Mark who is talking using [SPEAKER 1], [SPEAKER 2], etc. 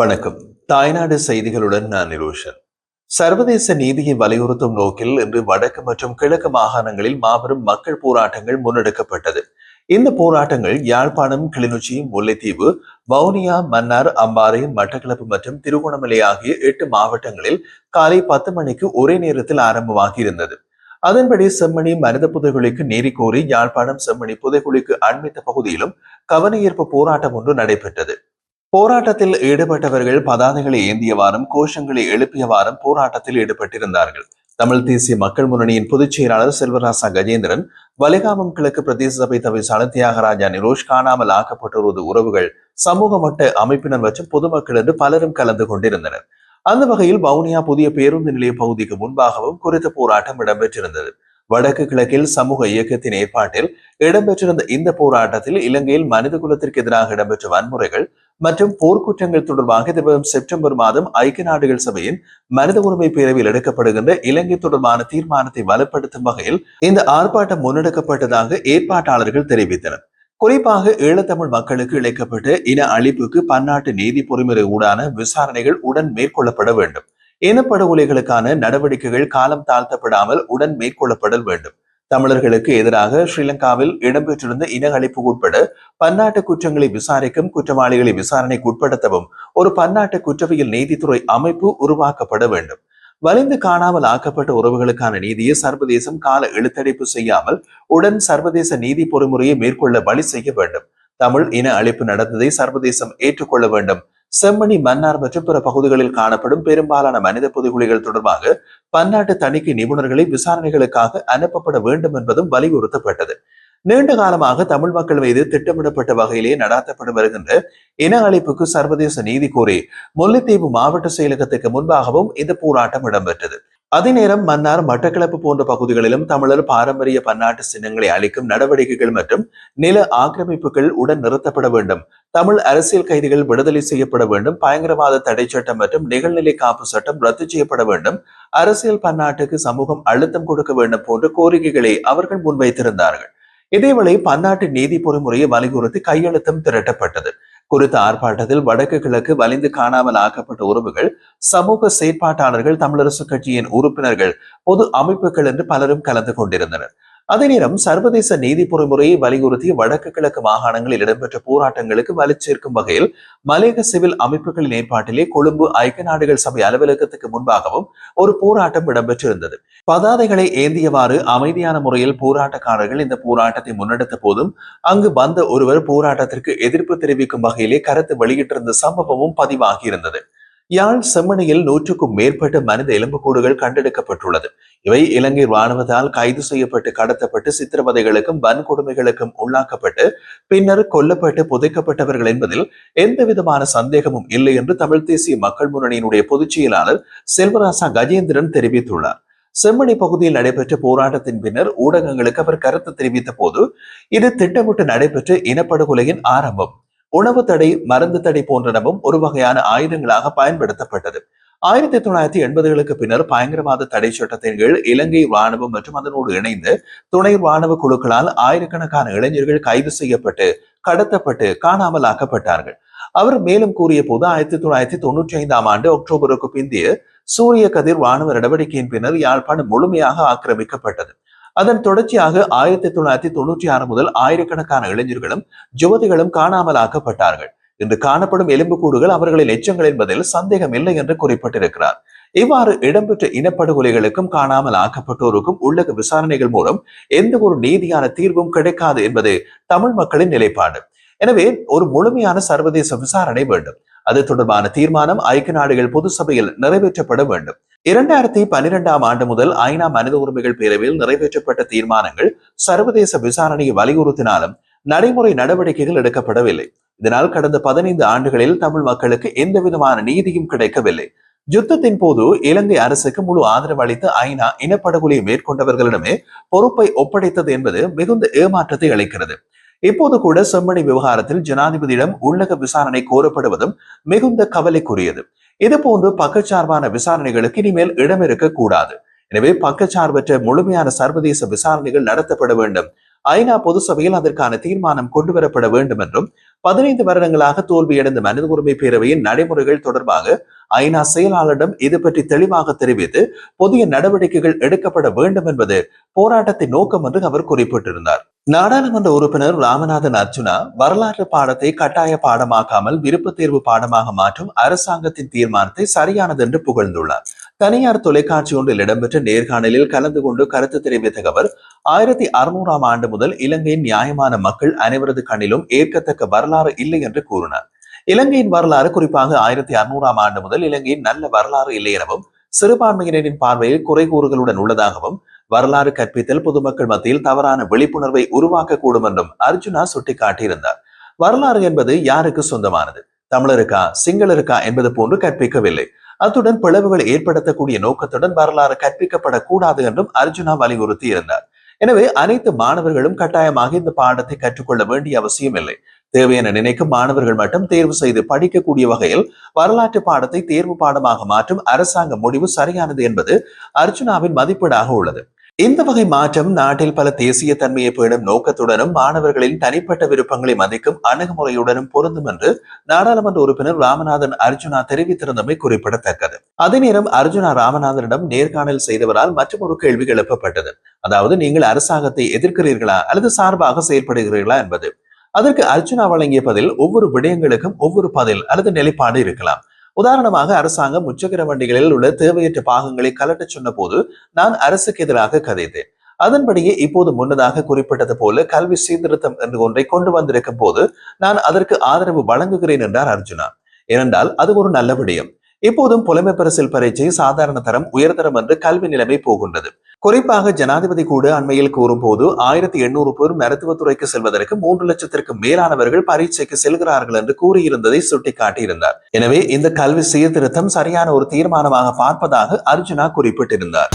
[SPEAKER 1] வணக்கம். தாய்நாடு செய்திகளுடன் நான் நிரோஷன் சர்வதேச நீதியை வலியுறுத்தும் நோக்கில் இன்று வடக்கு மற்றும் கிழக்கு மாகாணங்களில் மாபெரும் மக்கள் போராட்டங்கள் முன்னெடுக்கப்பட்டது. இந்த போராட்டங்கள் யாழ்ப்பாணம் கிளிநொச்சி முல்லைத்தீவு வவுனியா மன்னார் அம்பாறை மட்டக்களப்பு மற்றும் திருகோணமலை ஆகிய எட்டு மாவட்டங்களில் காலை பத்து மணிக்கு ஒரே நேரத்தில் ஆரம்பமாகி இருந்தது அதன்படி செம்மணி மனித புதைகுழிக்கு நீரி கோரி யாழ்ப்பாணம் செம்மணி புதைகுழிக்கு அண்மித்த பகுதியிலும் கவனஈர்ப்பு போராட்டம் ஒன்று நடைபெற்றது. போராட்டத்தில் ஈடுபட்டவர்கள் பதாதைகளை ஏந்தியவாறும் கோஷங்களை எழுப்பியவாறும் போராட்டத்தில் ஈடுபட்டிருந்தார்கள். தமிழ் தேசிய மக்கள் முன்னணியின் பொதுச் செயலாளர் செல்வராசா கஜேந்திரன் வலிகாமம் கிழக்கு பிரதேச சபை தவிசாளர் தியாகராஜா நிரோஷ் காணாமல் ஆக்கப்பட்டோரது உறவுகள் சமூக மட்ட அமைப்பினர் மற்றும் பொதுமக்கள் என்று பலரும் கலந்து கொண்டிருந்தனர். அந்த வகையில் வவுனியா புதிய பேருந்து நிலைய பகுதிக்கு முன்பாகவும் குறித்த போராட்டம் இடம்பெற்றிருந்தது. வடக்கு கிழக்கில் சமூக இயக்கத்தின் ஏற்பாட்டில் இடம்பெற்றிருந்த இந்த போராட்டத்தில் இலங்கையில் மனித குலத்திற்கு எதிராக இடம்பெற்ற வன்முறைகள் மற்றும் போர்க்குற்றங்கள் தொடர்பாக எதிர்வரும் செப்டம்பர் மாதம் ஐக்கிய நாடுகள் சபையின் மனித உரிமை பேரவையில் எடுக்கப்படுகின்ற இலங்கை தொடர்பான தீர்மானத்தை வலுப்படுத்தும் வகையில் இந்த ஆர்ப்பாட்டம் முன்னெடுக்கப்பட்டதாக ஏற்பாட்டாளர்கள் தெரிவித்தனர். குறிப்பாக ஈழத்தமிழ் மக்களுக்கு இழைக்கப்பட்ட இன அழிப்புக்கு பன்னாட்டு நீதி பொறிமுறை ஊடான விசாரணைகள் உடன் மேற்கொள்ளப்பட வேண்டும். இனப்படுகொலைகளுக்கான நடவடிக்கைகள் காலம் தாழ்த்தப்படாமல் உடன் மேற்கொள்ளப்படல் வேண்டும். தமிழர்களுக்கு எதிராக ஸ்ரீலங்காவில் இடம்பெற்றிருந்த இனஅழிப்பு உட்பட பன்னாட்டு குற்றங்களை விசாரிக்கும் குற்றவாளிகளை விசாரணைக்கு உட்படுத்தவும் ஒரு பன்னாட்டு குற்றவியல் நீதித்துறை அமைப்பு உருவாக்கப்பட வேண்டும். வலிந்து காணாமல் ஆக்கப்பட்ட உறவுகளுக்கான நீதியை சர்வதேசம் கால இழுத்தடைப்பு செய்யாமல் உடன் சர்வதேச நீதி பொறிமுறையை மேற்கொள்ள வழி செய்ய வேண்டும். தமிழ் இன அழிப்பு நடந்ததை சர்வதேசம் ஏற்றுக்கொள்ள வேண்டும். செம்மணி மன்னார் மற்றும் பிற பகுதிகளில் காணப்படும் பெரும்பாலான மனித புதைகுழிகள் தொடர்பாக பன்னாட்டு தணிக்கை நிபுணர்களை விசாரணைகளுக்காக அனுப்பப்பட வேண்டும் என்பதும் வலியுறுத்தப்பட்டது. நீண்ட காலமாக தமிழ் மக்கள் மீது திட்டமிடப்பட்ட வகையிலே நடாத்தப்பட்டு வருகின்ற இன அழிப்புக்கு சர்வதேச நீதி கோரி முல்லைத்தீவு மாவட்ட செயலகத்துக்கு முன்பாகவும் இந்த போராட்டம் இடம்பெற்றது. அதே நேரம் மன்னார் மட்டக்களப்பு போன்ற பகுதிகளிலும் தமிழர் பாரம்பரிய பன்னாட்டு சின்னங்களை அளிக்கும் நடவடிக்கைகள் மற்றும் நில ஆக்கிரமிப்புகள் உடன் நிறுத்தப்பட வேண்டும். தமிழ் அரசியல் கைதிகள் விடுதலை செய்யப்பட வேண்டும். பயங்கரவாத தடை சட்டம் மற்றும் நிகழ்நிலை காப்பு சட்டம் ரத்து செய்யப்பட வேண்டும். அரசியல் பன்னாட்டுக்கு சமூகம் அழுத்தம் கொடுக்க வேண்டும் போன்ற கோரிக்கைகளை அவர்கள் முன்வைத்திருந்தார்கள். இதேவேளை பன்னாட்டு நீதி பொறிமுறையை வலியுறுத்தி கையெழுத்தம் திரட்டப்பட்டது. குறித்த ஆர்ப்பாட்டத்தில் வடக்கு கிழக்கு வலிந்து காணாமல் ஆக்கப்பட்ட உறவுகள் சமூக செயற்பாட்டாளர்கள் தமிழரசு கட்சியின் உறுப்பினர்கள் பொது அமைப்புகள் என்று பலரும் கலந்து கொண்டிருந்தனர். அதே நேரம் சர்வதேச நீதி பொறிமுறையை வலியுறுத்தி வடக்கு கிழக்கு மாகாணங்களில் இடம்பெற்ற போராட்டங்களுக்கு வலு சேர்க்கும் வகையில் மலேக சிவில் அமைப்புகளின் ஏற்பாட்டிலே கொழும்பு ஐக்கிய நாடுகள் சபை அலுவலகத்துக்கு முன்பாகவும் ஒரு போராட்டம் இடம்பெற்றிருந்தது. பதாதைகளை ஏந்தியவாறு அமைதியான முறையில் போராட்டக்காரர்கள் இந்த போராட்டத்தை முன்னெடுத்த போதும் அங்கு வந்த ஒருவர் போராட்டத்திற்கு எதிர்ப்பு தெரிவிக்கும் வகையிலே கருத்து வெளியிட்டிருந்த சம்பவமும் பதிவாகியிருந்தது யாழ் செம்மணியில் நூற்றுக்கும் மேற்பட்ட மனித எலும்புக்கூடுகள் கண்டெடுக்கப்பட்டுள்ளது. இவை இலங்கை ராணுவத்தால் கைது செய்யப்பட்டு கடத்தப்பட்டு சித்திரவதைகளுக்கும் வன்கொடுமைகளுக்கும் உள்ளாக்கப்பட்டு பின்னர் கொல்லப்பட்டு புதைக்கப்பட்டவர்கள் என்பதில் எந்த விதமான சந்தேகமும் இல்லை என்று தமிழ் தேசிய மக்கள் முன்னணியினுடைய பொதுச் செயலாளர் செல்வராசா கஜேந்திரன் தெரிவித்துள்ளார். செம்மணி பகுதியில் நடைபெற்ற போராட்டத்தின் பின்னர் ஊடகங்களுக்கு அவர் கருத்து தெரிவித்த போது இது திட்டமிட்டு நடைபெற்ற இனப்படுகொலையின் ஆரம்பம். உணவு தடை மருந்து தடை போன்றனவும் ஒரு வகையான ஆயுதங்களாக பயன்படுத்தப்பட்டது. ஆயிரத்தி தொள்ளாயிரத்தி எண்பதுகளுக்கு பின்னர் பயங்கரவாத தடை சட்டத்தின் கீழ் இலங்கை ராணுவம் மற்றும் அதனோடு இணைந்து துணை ராணுவ குழுக்களால் ஆயிரக்கணக்கான இளைஞர்கள் கைது செய்யப்பட்டு கடத்தப்பட்டு காணாமல் ஆக்கப்பட்டார்கள். அவர் மேலும் கூறிய போது ஆயிரத்தி தொள்ளாயிரத்தி தொண்ணூற்றி ஐந்தாம் ஆண்டு அக்டோபருக்கு பிந்திய சூரிய கதிர் ராணுவ நடவடிக்கையின் பின்னர் யாழ்ப்பாணம் முழுமையாக ஆக்கிரமிக்கப்பட்டது. அதன் தொடர்ச்சியாக ஆயிரத்தி தொள்ளாயிரத்தி தொண்ணூற்றி ஆறு முதல் ஆயிரக்கணக்கான இளைஞர்களும் யுவதிகளும் காணாமல் ஆக்கப்பட்டார்கள் இன்று காணப்படும் எலும்புக்கூடுகள் அவர்களின் எச்சங்கள் என்பதில் சந்தேகம் இல்லை என்று குறிப்பிட்டிருக்கிறார். இவ்வாறு இடம்பெற்ற இனப்படுகொலைகளுக்கும் காணாமல் ஆக்கப்பட்டோருக்கும் உள்ளக விசாரணைகள் மூலம் எந்த ஒரு நீதியான தீர்வும் கிடைக்காது என்பது தமிழ் மக்களின் நிலைப்பாடு. எனவே ஒரு முழுமையான சர்வதேச விசாரணை வேண்டும். அது தொடர்பான தீர்மானம் ஐக்கிய நாடுகள் பொது சபையில் நிறைவேற்றப்பட வேண்டும். இரண்டாயிரத்தி பன்னிரெண்டாம் ஆண்டு முதல் ஐநா மனித உரிமைகள் பேரவையில் நிறைவேற்றப்பட்ட தீர்மானங்கள் சர்வதேச விசாரணையை வலியுறுத்தினாலும் நடைமுறை நடவடிக்கைகள் எடுக்கப்படவில்லை. இதனால் கடந்த பதினைந்து ஆண்டுகளில் தமிழ் மக்களுக்கு எந்த விதமான நீதியும் கிடைக்கவில்லை. யுத்தத்தின் போது இலங்கை அரசுக்கு முழு ஆதரவு அளித்து ஐநா இனப்படுகொலையை மேற்கொண்டவர்களிடமே பொறுப்பை ஒப்படைத்தது என்பது மிகுந்த ஏமாற்றத்தை அளிக்கிறது. இப்போது கூட செம்மணி விவகாரத்தில் ஜனாதிபதியிடம் உள்ளக விசாரணை கோரப்படுவதும் மிகுந்த கவலைக்குரியது. இது போன்று பக்கச்சார்பான விசாரணைகளுக்கு இனிமேல் இடம் இருக்கக்கூடாது எனவே பக்கச்சார்பற்ற முழுமையான சர்வதேச விசாரணைகள் நடத்தப்பட வேண்டும். ஐநா பொது சபையில் அதற்கான தீர்மானம் கொண்டுவரப்பட வேண்டும் என்றும் பதினைந்து வருடங்களாக தோல்வியடைந்த மனித உரிமை பேரவையின் நடைமுறைகள் தொடர்பாக ஐநா செயலாளரிடம் இது பற்றி தெளிவாக தெரிவித்து புதிய நடவடிக்கைகள் எடுக்கப்பட வேண்டும் என்பது போராட்டத்தின் நோக்கம் என்று அவர் குறிப்பிட்டிருந்தார். நாடாளுமன்ற உறுப்பினர் ராமநாதன் அர்ஜுனா வரலாற்று பாடத்தை கட்டாய பாடமாக்காமல் விருப்ப தேர்வு பாடமாக மாற்றும் அரசாங்கத்தின் தீர்மானத்தை சரியானது என்று புகழ்ந்துள்ளார். தனியார் தொலைக்காட்சி ஒன்றில் இடம்பெற்ற நேர்காணலில் கலந்து கொண்டு கருத்து தெரிவித்த அவர் ஆயிரத்தி அறுநூறாம் ஆண்டு முதல் இலங்கையின் நியாயமான மக்கள் அனைவரது கண்ணிலும் ஏற்கத்தக்க வரலாறு இல்லை என்று கூறினார். இலங்கையின் வரலாறு குறிப்பாக ஆயிரத்தி அறுநூறாம் ஆண்டு முதல் இலங்கையின் நல்ல வரலாறு இல்லை எனவும் சிறுபான்மையினரின் பார்வையில் குறைகூறுகளுடன் உள்ளதாகவும் வரலாறு கற்பித்தல் பொதுமக்கள் மத்தியில் தவறான விழிப்புணர்வை உருவாக்கக்கூடும் என்றும் அர்ஜுனா சுட்டிக்காட்டியிருந்தார். வரலாறு என்பது யாருக்கு சொந்தமானது? தமிழருக்கா சிங்களருக்கா என்பது போன்று கற்பிக்கவில்லை. அத்துடன் பிளவுகள் ஏற்படுத்தக்கூடிய நோக்கத்துடன் வரலாறு கற்பிக்கப்படக்கூடாது என்றும் அர்ஜுனா வலியுறுத்தி இருந்தார் எனவே அனைத்து மாணவர்களும் கட்டாயமாக இந்த பாடத்தை கற்றுக்கொள்ள வேண்டிய அவசியம் இல்லை தேவையான நினைக்கும் மாணவர்கள் மட்டும் தேர்வு செய்து படிக்கக்கூடிய வகையில் வரலாற்று பாடத்தை தேர்வு பாடமாக மாற்றும் அரசாங்க முடிவு சரியானது என்பது அர்ஜுனாவின் மதிப்பீடாக உள்ளது. இந்த வகை மாற்றம் நாட்டில் பல தேசிய தன்மையை பேணும் நோக்கத்துடனும் மாணவர்களின் தனிப்பட்ட விருப்பங்களை மதிக்கும் அணுகுமுறையுடனும் பொருந்தும் என்று நாடாளுமன்ற உறுப்பினர் ராமநாதன் அர்ஜுனா தெரிவித்திருந்தமை குறிப்பிடத்தக்கது. அதே நேரம் அர்ஜுனா ராமநாதனிடம் நேர்காணல் செய்தவரால் மற்றொரு கேள்வி எழுப்பப்பட்டது. அதாவது நீங்கள் அரசாங்கத்தை எதிர்க்கிறீர்களா? அல்லது சார்பாக செயல்படுகிறீர்களா என்பது. அதற்கு அர்ஜுனா வழங்கிய பதில் ஒவ்வொரு விடயங்களுக்கும் ஒவ்வொரு பதில் அல்லது நிலைப்பாடு இருக்கலாம். உதாரணமாக அரசாங்கம் முச்சக்கர வண்டிகளில் உள்ள தேவையற்ற பாகங்களை கலட்ட சொன்ன போது நான் அரசுக்கு எதிராக கதைத்தேன். அதன்படியே இப்போது முன்னதாக குறிப்பிட்டது போல கல்வி சீர்திருத்தம் என்று ஒன்றை கொண்டு வந்திருக்கும் போது நான் அதற்கு ஆதரவு வழங்குகிறேன் என்றார் அர்ஜுனா. ஏனென்றால் அது ஒரு நல்ல விடயம். இப்போதும் புலமை பரிசில் பரீட்சை சாதாரண தரம் உயர்தரம் என்று கல்வி நிலைமை போகின்றது. குறிப்பாக ஜனாதிபதி கூட அண்மையில் கூறும்போது ஆயிரத்தி எண்ணூறு பேர் மருத்துவத்துறைக்கு செல்வதற்கு மூன்று லட்சத்திற்கு மேலானவர்கள் பரீட்சைக்கு செல்கிறார்கள் என்று கூறியிருந்ததை சுட்டிக்காட்டியிருந்தார். எனவே இந்த கல்வி சீர்திருத்தம் சரியான ஒரு தீர்மானமாக பார்ப்பதாக அர்ஜுனா குறிப்பிட்டிருந்தார்.